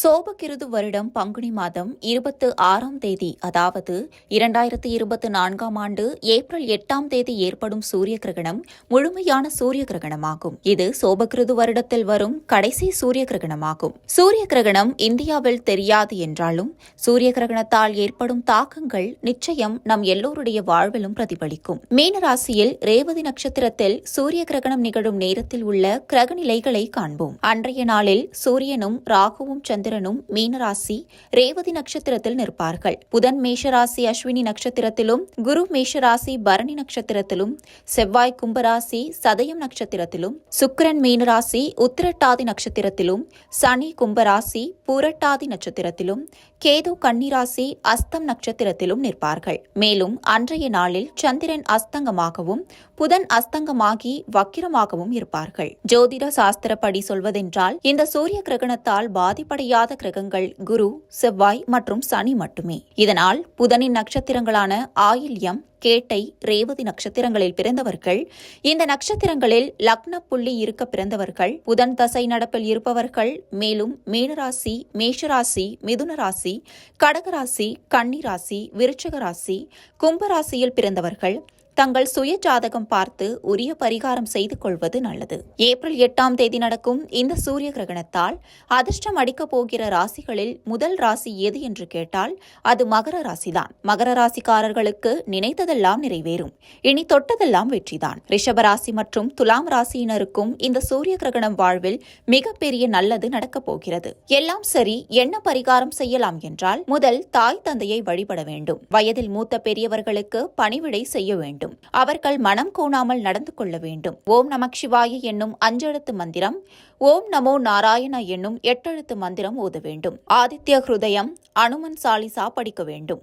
சோபகிருது வருடம் பங்குனி மாதம் இருபத்து ஆறாம் தேதி அதாவது இரண்டாயிரத்தி இருபத்தி நான்காம் ஆண்டு ஏப்ரல் எட்டாம் தேதி ஏற்படும் சூரிய கிரகணம் முழுமையான சூரிய கிரகணமாகும். இது சோபகிருது வருடத்தில் வரும் கடைசி சூரிய கிரகணமாகும். சூரிய கிரகணம் இந்தியாவில் தெரியாது என்றாலும் சூரிய கிரகணத்தால் ஏற்படும் தாக்கங்கள் நிச்சயம் நம் எல்லோருடைய வாழ்விலும் பிரதிபலிக்கும். மீனராசியில் ரேவதி நட்சத்திரத்தில் சூரிய கிரகணம் நிகழும் நேரத்தில் உள்ள கிரகநிலைகளை காண்போம். அன்றைய நாளில் சூரியனும் ராகுவும் சந்திரனும் மீனராசி ரேவதி நட்சத்திரத்தில் நிற்பார்கள். புதன் மேஷராசி அஸ்வினி நட்சத்திரத்திலும் குரு மேஷராசி பரணி நட்சத்திரத்திலும் செவ்வாய் கும்பராசி சதயம் நட்சத்திரத்திலும் சுக்கிரன் மீனராசி உத்திரட்டாதி நட்சத்திரத்திலும் சனி கும்பராசி பூரட்டாதி நட்சத்திரத்திலும் கேது கன்னிராசி அஸ்தம் நட்சத்திரத்திலும் நிற்பார்கள். மேலும் அன்றைய நாளில் சந்திரன் அஸ்தங்கமாகவும் புதன் அஸ்தங்கமாகி வக்கிரமாகவும் இருப்பார்கள். ஜோதிட சாஸ்திரப்படி சொல்வதென்றால் இந்த சூரிய கிரகணத்தால் பாதிப்படைய பாதிப்படையாத கிரகங்கள் குரு செவ்வாய் மற்றும் சனி மட்டுமே. இதனால் புதனின் நட்சத்திரங்களான ஆயில்யம் கேட்டை ரேவதி நட்சத்திரங்களில் பிறந்தவர்கள் இந்த நட்சத்திரங்களில் லக்ன புள்ளி இருக்க பிறந்தவர்கள் புதன் தசை நடப்பில் இருப்பவர்கள் மேலும் மீனராசி மேஷராசி மிதுனராசி கடகராசி கன்னிராசி விருச்சகராசி கும்பராசியில் பிறந்தவர்கள் தங்கள் சுய ஜாதகம் பார்த்து உரிய பரிகாரம் செய்து கொள்வது நல்லது. ஏப்ரல் எட்டாம் தேதி நடக்கும் இந்த சூரிய கிரகணத்தால் அதிர்ஷ்டம் அடிக்கப் போகிற ராசிகளில் முதல் ராசி எது என்று கேட்டால் அது மகர ராசிதான். மகர ராசிக்காரர்களுக்கு நினைத்ததெல்லாம் நிறைவேறும். இனி தொட்டதெல்லாம் வெற்றிதான். ரிஷப ராசி மற்றும் துலாம் ராசியினருக்கும் இந்த சூரிய கிரகணம் வாழ்வில் மிகப்பெரிய நல்லது நடக்கப் போகிறது. எல்லாம் சரி என்ன பரிகாரம் செய்யலாம் என்றால் முதல் தாய் தந்தையை வழிபட வேண்டும். வயதில் மூத்த பெரியவர்களுக்கு பணிவிடை செய்ய வேண்டும். வேண்டும். அவர்கள் மனம் கூணாமல் நடந்து கொள்ள வேண்டும். ஓம் நமக் சிவாய என்னும் அஞ்செழுத்து மந்திரம் ஓம் நமோ நாராயண என்னும் எட்டெழுத்து மந்திரம் ஓத வேண்டும். ஆதித்ய ஹிருதயம் அனுமன் சாலிசா படிக்க வேண்டும்.